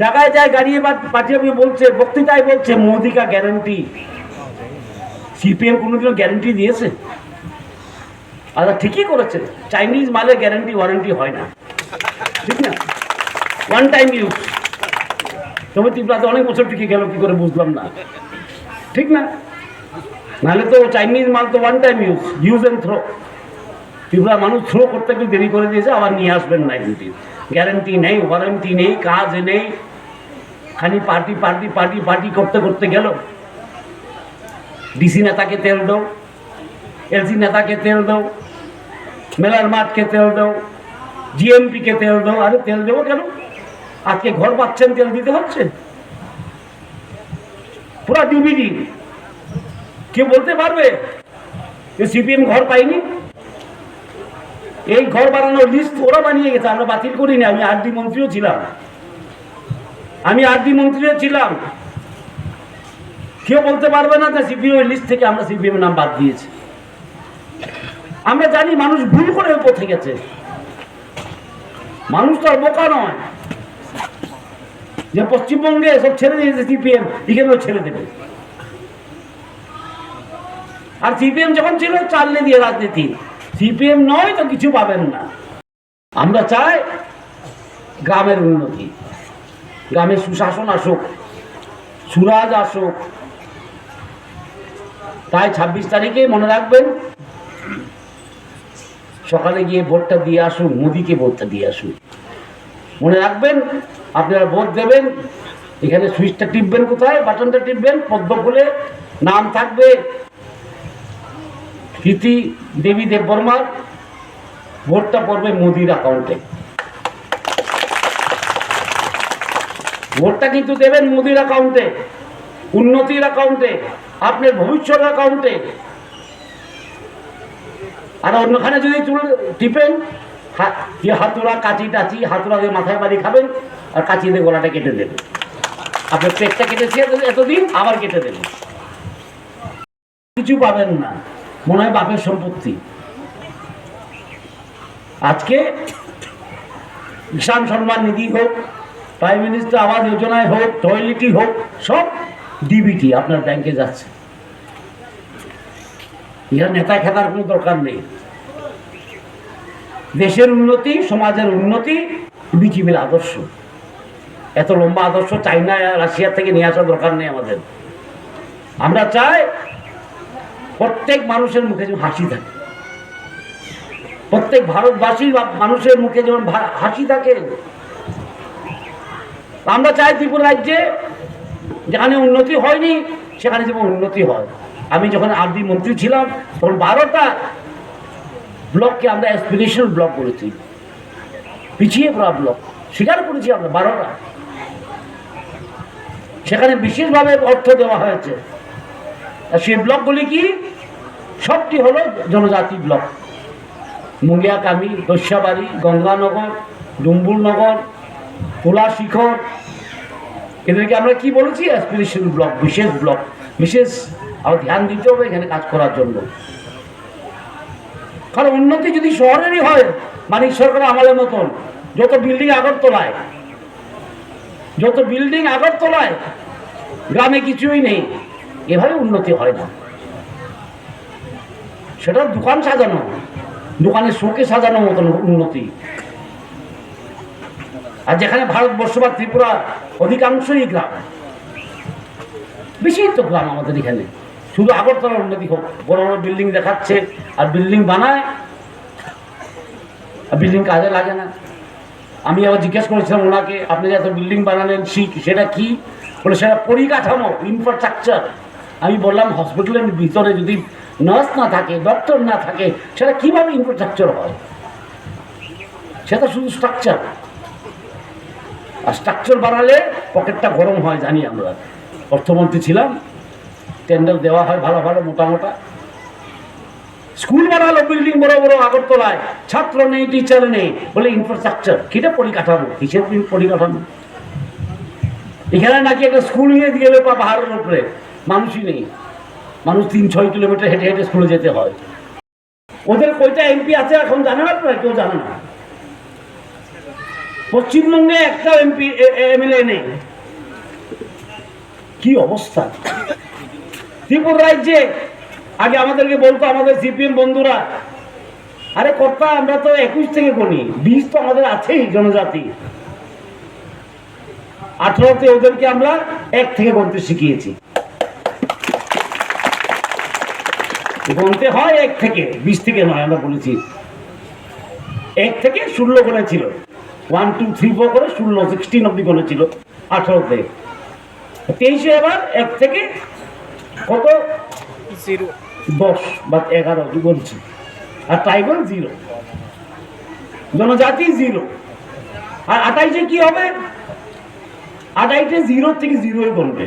জায়গায় যায় গাড়িয়ে পাঠিয়ে বলছে, বক্তৃতায় বলছে মোদি কা গ্যারান্টি সিপিএম কোনোদিনও গ্যারান্টি দিয়েছে? আচ্ছা ঠিকই করেছে। চাইনিজ মালের গ্যারান্টি ওয়ারেন্টি হয় না। ঠিক না? ওয়ান টাইম ইউজ তবে ত্রিপুরাতে অনেক বছর টিকে গেল, কি করে বুঝলাম না। ঠিক না? নাহলে তো চাইনিজ মাল তো one time use use and throw Tripura মানুষ থ্রো করতে একটু দেরি করে দিয়েছে, আবার নিয়ে আসবেন না কিন্তু গ্যারান্টি নেই, ওয়ারেন্টি নেই, কাজ নেই। খালি পার্টি পার্টি পার্টি পার্টি করতে করতে গেল। ডিসি নেতাকে তেল দাও, এলসি নেতাকে তেল দাও, মেলার মাঠকে তেল দাও জিএমপিকে তেল দাও, আরে তেল দেবো কেন? আজকে ঘর পাচ্ছেন, তেল দিতে হচ্ছে পুরা ডিবিডি। কে বলতে পারবে? যে সিপিএম ঘর পাইনি এই ঘর বানানোর লিস্ট ওরা বানিয়ে গেছে, আমরা বাতিল করিনি আমি আরডি মন্ত্রীও ছিলাম। আমি আরডি মন্ত্রীও ছিলাম। কেউ বলতে পারবে না যে সিপিএম এর লিস্ট থেকে আমরা সিপিএম নাম বাদ দিয়েছি। আমরা জানি মানুষ ভুল করে পথে গেছে। মানুষ তো আর বোকা নয়। যে পশ্চিমবঙ্গে সব ছেড়ে দিয়েছে সিপিএম, এখানেও ছেড়ে দেবে। আর সিপিএম যখন ছিল চাললে দিয়ে রাজনীতি। সিপিএম নয় তো কিছু পাবেন না। আমরা চাই গ্রামের উন্নতি। গ্রামে সুশাসন আসুক, সুরাজ আসুক। তাই ছাব্বিশ তারিখে মনে রাখবেন, সকালে গিয়ে ভোটটা দিয়ে আসুন, মোদিকে ভোটটা দিয়ে আসুন। মনে রাখবেন, আপনারা ভোট দেবেন, এখানে সুইচটা টিপবেন কোথায়? বাটনটা টিপবেন, পদ্ম খুলে নাম থাকবে। স্মৃতি দেবী দেববর্মার ভোটটা পড়বে মোদির অ্যাকাউন্টে ভোটটা কিন্তু দেবেন মোদির অ্যাকাউন্টে উন্নতির অ্যাকাউন্টে আপনার ভবিষ্যৎ অ্যাকাউন্টে আর অন্যখানে যদি তুলে টিপেন, হা- দিয়ে হাতুড়া, কাঁচি টাচি হাতুড়া দিয়ে মাথায় বাড়ি খাবেন, আর কাঁচি দিয়ে গলাটা কেটে দেবেন। আপনার পেটটা কেটেছি এত- এতদিন, আবার কেটে দেবেন। কিছু পাবেন না। মনে হয় বাপের সম্পত্তি। আজকে কিষাণ সম্মান নিধি হোক, প্রাইম মিনিস্টার আবাস যোজনায় হোক, টয়লেটই হোক, সব ডিবিটি আপনার ব্যাংকে যাচ্ছে। ইহার নেতা খেতার কোনো দরকার নেই। দেশের উন্নতি, সমাজের উন্নতি বিটিভির আদর্শ। এত লম্বা আদর্শ চাইনা, রাশিয়া থেকে নিয়ে আসার দরকার নেই আমাদের। আমরা চাই প্রত্যেক মানুষের মুখে যেমন হাসি থাকে। প্রত্যেক ভারতবাসীর মানুষের মুখে যেমন হাসি থাকে। আমরা চাই ত্রিপুরা রাজ্যে যেখানে উন্নতি হয়নি, সেখানে যেমন উন্নতি হয়। আমি যখন আরবি মন্ত্রী ছিলাম, তখন বারোটা ব্লককে আমরা অ্যাসপিরেশনাল ব্লক করেছি পিছিয়ে পড়া ব্লক স্বীকার করেছি আমরা বারোটা। সেখানে বিশেষভাবে অর্থ দেওয়া হয়েছে। সেই ব্লকগুলি কি? সবটি হলো জনজাতি ব্লক। মুঙ্গিয়াকামি দস্যাবাড়ি, গঙ্গানগর, ডুম্বুরনগর তোলা শিখর এদেরকে আমরা কি বলেছি? অ্যাসপিরেশন ব্লক বিশেষ ব্লক বিশেষ আবার ধ্যান দিতে হবে এখানে কাজ করার জন্য। কারণ উন্নতি যদি শহরেরই হয়, মানিক সরকার আমাদের মতন, যত বিল্ডিং আগরতলায়, যত বিল্ডিং আগরতলায়, গ্রামে কিছুই নেই, এভাবে উন্নতি হয় না। সেটা দোকান সাজানো, দোকানে শোকে সাজানো মতন উন্নতি। আর যেখানে ভারতবর্ষ বা ত্রিপুরা অধিকাংশই গ্রাম, বেশি তো গ্রাম আমাদের এখানে। শুধু আগরতলার উন্নতি হোক, বড় বড় বিল্ডিং দেখাচ্ছে, আর বিল্ডিং বানায়, আর বিল্ডিং কাজে লাগে না। আমি আবার জিজ্ঞেস করেছিলাম ওনাকে, আপনি যে এত বিল্ডিং বানালেন শিখ সেটা কি? বলে, সেটা পরিকাঠামো ইনফ্রাস্ট্রাকচার আমি বললাম হসপিটালের ভিতরে যদি নার্স না থাকে, ডক্টর না থাকে, সেটা কীভাবে ইনফ্রাস্ট্রাকচার হয়? সেটা শুধু স্ট্রাকচার আর স্ট্রাকচার বানালে পকেটটা গরম হয়, জানি আমরা। অর্থমন্ত্রী ছিলাম টেন্ডার দেওয়া হয় ভালো ভালো, মোটা মোটা। স্কুল বানালো বিল্ডিং বড় বড়, আগরতলায়। ছাত্র নেই টিচার নেই। বলে ইনফ্রাস্ট্রাকচার কিটা পরিকাঠামো? কিসের পরিকাঠামো। এখানে নাকি একটা স্কুল নিয়ে গেলে বা পাহাড়ের উপরে, মানুষই নেই। মানুষ তিন, ছয় কিলোমিটার হেঁটে হেঁটে স্কুলে যেতে হয়। ওদের কয়টা এমপি আছে এখন জানে না আপনারা কেউ জানে না। পশ্চিমবঙ্গে একটা এমপি এমএলএ নেই। কি অবস্থা? ত্রিপুরা রাজ্যে, আগে আমাদেরকে বলতো আমাদের সিপিএম বন্ধুরা, আরে কর্তা, আমরা তো একুশ থেকে গণি, বিশ তো আমাদের আছেই জনজাতি। আঠারোতে ওদেরকে আমরা এক থেকে গণতে শিখিয়েছি। গণতে হয় এক থেকে বিশ থেকে নয় আমরা বলেছি। এক থেকে ষোলো গণেছিল ওয়ান টু থ্রি ফোর করে ষোলো সিক্সটিন অব্দি গণেছিল আঠারোতে। তেইশে এবার এক থেকে কত? জিরো। দশ বা এগারো বলছি। আর ট্রাইবাল জিরো জনজাতি জিরো আর আটাইশে কি হবে? আটাইশে জিরো থেকে জিরোই বলবে।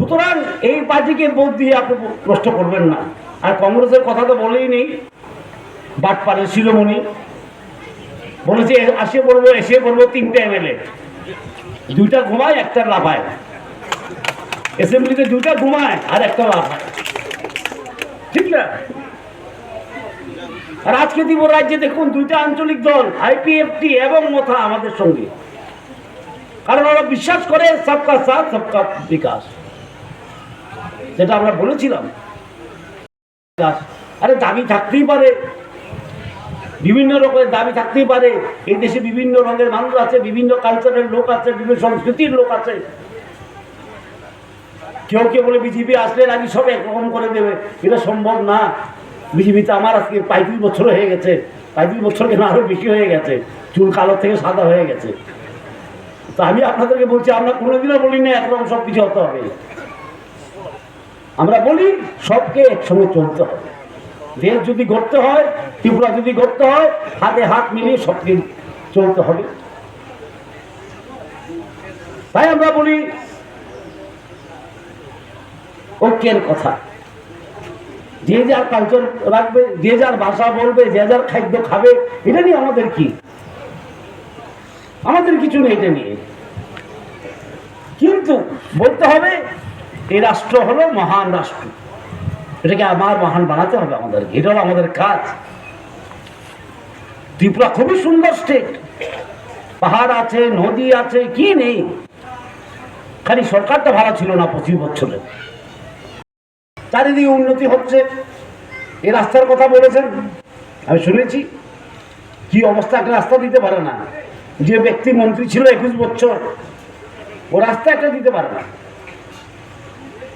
সুতরাং এই পার্টিকে ভোট দিয়ে আপনি প্রশ্ন করবেন না। আর কংগ্রেসের কথা তো বলেই নেই বাট পারে শিরোমণি। বলেছে, আসে পড়ব, এসে পড়ব তিনটে এমএলএ দুইটা ঘুমায়, একটা লাফায়। অ্যাসেম্বলিতে দুইটা ঘুমায় আর একটা লাফায়। ঠিক না? আর আজকে দিব রাজ্যে দেখুন, দুইটা আঞ্চলিক দল আইপিএফটি এবং মথা আমাদের সঙ্গে। কারণ ওরা বিশ্বাস করে, সবকা সাথ, সবকা বিকাশ। যেটা আমরা বলেছিলাম। আরে দাবি থাকতেই পারে। বিভিন্ন রকমের দাবি থাকতেই পারে। এই দেশে বিভিন্ন রঙের মানুষ আছে, বিভিন্ন কালচারের লোক আছে, বিভিন্ন সংস্কৃতির লোক আছে। কেউ কেউ বলে, বিজেপি আসলে নাকি সব একরকম করে দেবে? এটা সম্ভব না। বিজেপিতে আমার আজকে পঁয়ত্রিশ বছর হয়ে গেছে। পঁয়ত্রিশ বছর কেন আরও বেশি হয়ে গেছে? চুল কালো থেকে সাদা হয়ে গেছে। তো আমি আপনাদেরকে বলছি, আমরা কোনোদিনও বলি না একরকম সব কিছু হতে হবে। আমরা বলি, সবকে একসঙ্গে চলতে হবে। দেশ যদি গড়তে হয়, ত্রিপুরা যদি গড়তে হয়, হাতে হাত মিলিয়ে সবকে চলতে হবে। তাই আমরা বলি, ঐক্যের কথা। যে যার কালচার রাখবে, যে যার ভাষা বলবে, যে যার খাদ্য খাবে, এটা নিয়ে আমাদের কি? আমাদের কিছু নেই এটা নিয়ে। কিন্তু বলতে হবে এই রাষ্ট্র হলো মহান রাষ্ট্র। এটাকে আমার মহান বানাতে হবে আমাদের। এটা হলো আমাদের কাজ। ত্রিপুরা খুবই সুন্দর স্টেট পাহাড় আছে, নদী আছে, কি নেই? খালি সরকারটা ভালো ছিল না পঁচিশ বছরে। চারিদিকে উন্নতি হচ্ছে। এই রাস্তার কথা বলেছেন। আমি শুনেছি। কি অবস্থা, একটা রাস্তা দিতে পারে না। যে ব্যক্তি মন্ত্রী ছিল একুশ বছর, ও রাস্তা একটা দিতে পারে না।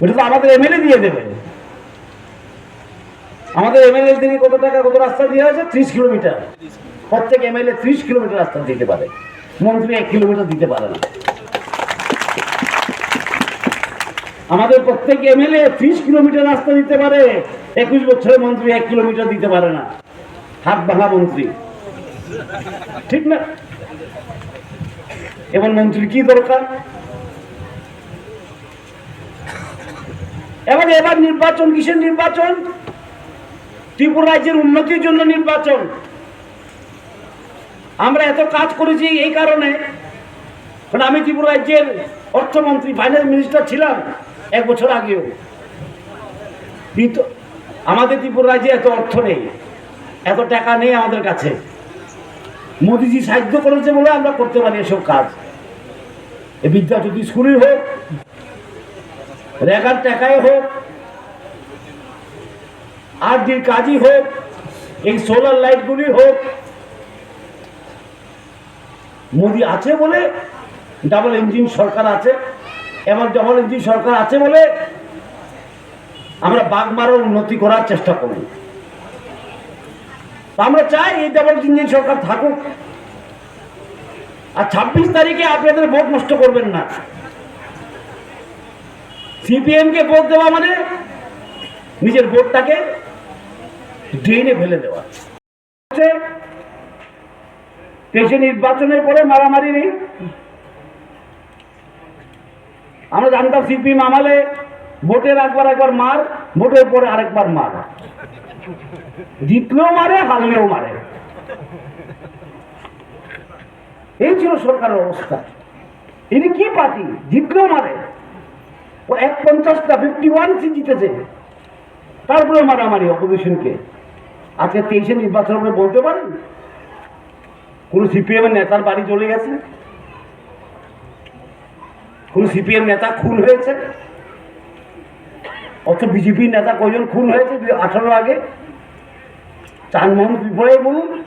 ওটা তো আমাদের এমএলএ দিয়ে দেবে। আমাদের এমএলএ দিনে কত টাকা, কত রাস্তা দেওয়া হয়েছে? ত্রিশ কিলোমিটার। প্রত্যেক এমএলএ ত্রিশ কিলোমিটার রাস্তা দিতে পারে। মন্ত্রী এক কিলোমিটার দিতে পারে না। আমাদের প্রত্যেক এমএলএ ত্রিশ কিলোমিটার রাস্তা দিতে পারে। একুশ বছরের মন্ত্রী এক কিলোমিটার দিতে পারে না। হাত ভাঙা মন্ত্রী ঠিক না? এমন মন্ত্রী কি দরকার? এবং এবার নির্বাচন, কিসের নির্বাচন? ত্রিপুরা রাজ্যের উন্নতির জন্য নির্বাচন। আমরা এত কাজ করেছি এই কারণে, কারণ আমি ত্রিপুরা রাজ্যের অর্থমন্ত্রী ফাইন্যান্স মিনিস্টার ছিলাম এক বছর আগেও। আমাদের ত্রিপুরা রাজ্যে এত অর্থ নেই, এত টাকা নেই আমাদের কাছে। মোদিজি সাহায্য করেছে বলে আমরা করতে পারি এসব কাজ। এ বিদ্যাজ্যোতি স্কুলের হোক রেগার টাকায় হোক আর যে কাজই হোক, এই সোলার লাইটগুলি হোক, মোদি আছে বলে, ডাবল ইঞ্জিন সরকার আছে এবং ডাবল ইঞ্জিন সরকার আছে বলে আমরা বাগমারার উন্নতি করার চেষ্টা করি আমরা চাই এই ডাবল ইঞ্জিন সরকার থাকুক। আর ছাব্বিশ তারিখে আপনাদের ভোট নষ্ট করবেন না। সিপিএম কে ভোট দেওয়া মানে নিজের ভোটটাকে ড্রেনে ফেলে দেওয়া। দেশে নির্বাচনের পরে মারামারি নেই। আমরা জানতাম সিপিএম আমালে ভোটের একবার একবার মার, ভোটের পরে আরেকবার মার। জিতলেও মারে, হারলেও মারে। এই ছিল সরকারের অবস্থা। ইনি কি পার্টি? জিতলেও মারে। ও এক পঞ্চাশটা ফিফটি ওয়ান সিট জিতেছে। তারপরে মারামারি অপোজিশনকে আজকে তেইশে নির্বাচন হবে বলতে পারেন? কোনো সিপিএম নেতার বাড়ি চলে গেছে? কোনো সিপিএম নেতা খুন হয়েছে? অত বিজেপির নেতা কয়জন খুন হয়েছে আঠারো আগে? চানমোহন ত্রিপুরাই বলুন।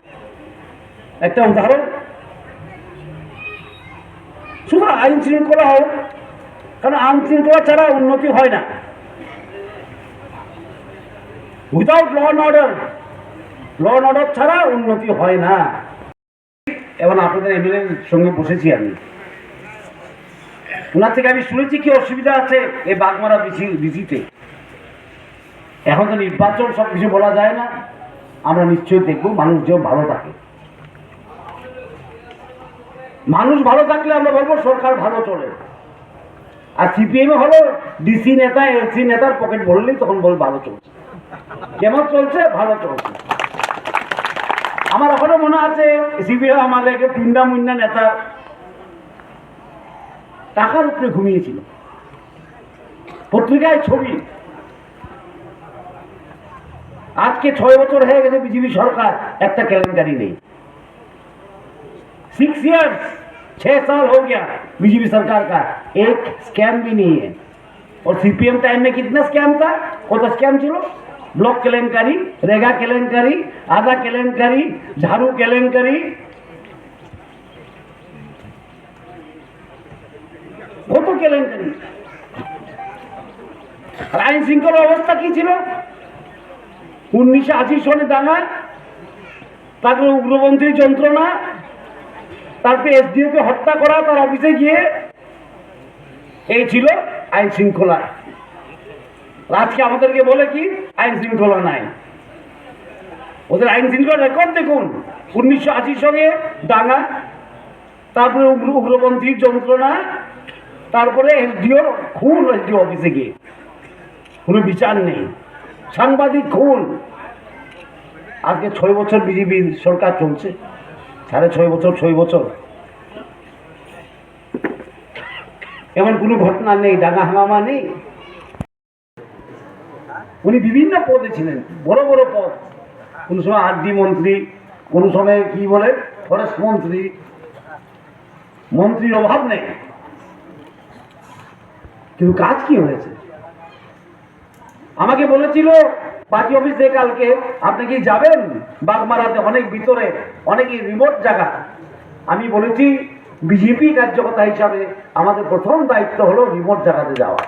একটা উদাহরণ। শুধু আইন শৃঙ্খলা হোক কারণ আইন শৃঙ্খলা ছাড়া উন্নতি হয় না। Without law and order law and order ছাড়া উন্নতি হয় না। এবং আপনাদের এমএলএর সঙ্গে বসেছি আমি। ওনার থেকে আমি শুনেছি কি অসুবিধা আছে এই বাগমারা বিসি এখন তো নির্বাচন সব কিছু বলা যায় না। আমরা নিশ্চয়ই দেখব মানুষ যেন ভালো থাকে। মানুষ ভালো থাকলে আমরা বলব সরকার ভালো চলে। আর সিপিএম হলো ডিসি নেতা এলসি নেতার পকেট ভরলেই তখন বল ভালো চলছে। যেমন চলছে? ভালো চলছে। আমার এখনও মনে আছে সিপিএম আমাদের টুন্ডা মুন্ডা নেতা টাকার উপরে ঘুমিয়েছিল। পত্রিকায় ছবি। আজকে ছয় বছর হয়ে গেছে বিজেপি সরকার, একটা কেলেঙ্কারি নেই। সিক্স ইয়ার্স ছ সাল হয়ে গিয়া बीजेपी सरकार का एक स्कैम भी नहीं है और सीपीएम टाइम में कितना स्कैम था कत स्कैम ছিল ব্লক কেলেঙ্কারি রেগা কেলেঙ্কারি আদা কেলেঙ্কারি ঝাড়ু কেলেঙ্কারি কত কেলেঙ্কারি আর আইন শৃঙ্খলা অবস্থা কি ছিল উনিশশো আশি সনে দাঙ্গা তারপরে উগ্রপন্থী যন্ত্রণা তারপরে এসডিওকে হত্যা করা, তার অফিসে গিয়ে এই ছিল আইন শৃঙ্খলা। আজকে আমাদেরকে বলে কি, আইন শৃঙ্খলা নাই। ওদের আইন শৃঙ্খলা রেকর্ড দেখুন। উনিশশো আশি সঙ্গে ডাঙা তারপরে উগ্র, উগ্রপন্থী যন্ত্রণা, তারপরে এসডিও খুন এসডিও অফিসে গিয়ে। কোনো বিচার নেই। সাংবাদিক খুন। আজকে ছয় বছর বিজেপি সরকার চলছে। সাড়ে ছয় বছর ছয় বছর। এমন কোনো ঘটনা নেই ডাঙা হাঙ্গামা নেই। উনি বিভিন্ন পদে ছিলেন, বড় বড় পদ। কোন সময় আরডি মন্ত্রী, কোন সময় কি বলে, ফরেস্ট মন্ত্রী। মন্ত্রীর অভাব নেই। কিন্তু কাজ কি হয়েছে? আমাকে বলেছিল পার্টি অফিসে কালকে আপনি কি যাবেন? বাগমারাতে অনেক ভিতরে অনেক রিমোট জায়গা। আমি বলেছি বিজেপি কার্যকর্তা হিসাবে আমাদের প্রথম দায়িত্ব হলো রিমোট জায়গাতে যাওয়া।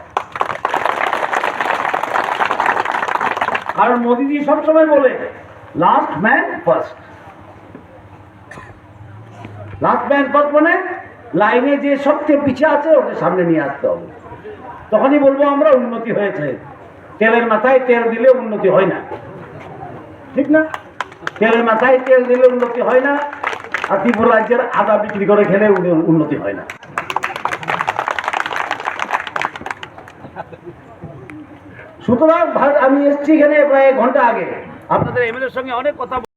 কারণ মোদিজি সবসময় বলে last man first last man first মানে লাইনে যে সবচেয়ে পিছিয়ে আছে ওকে সামনে নিয়ে আসতে হবে। তখনই বলব, আমরা উন্নতি হয়েছে। তেলের মাথায় তেল দিলে উন্নতি হয় না। ঠিক না? তেলের মাথায় তেল দিলে উন্নতি হয় না আর ত্রিপুরা রাজ্যের আদা বিক্রি করে খেলে উন- উন্নতি হয় না। সুতরাং আমি এসছি এখানে প্রায় ঘণ্টা আগে। আপনাদের এমএলএর সঙ্গে অনেক কথা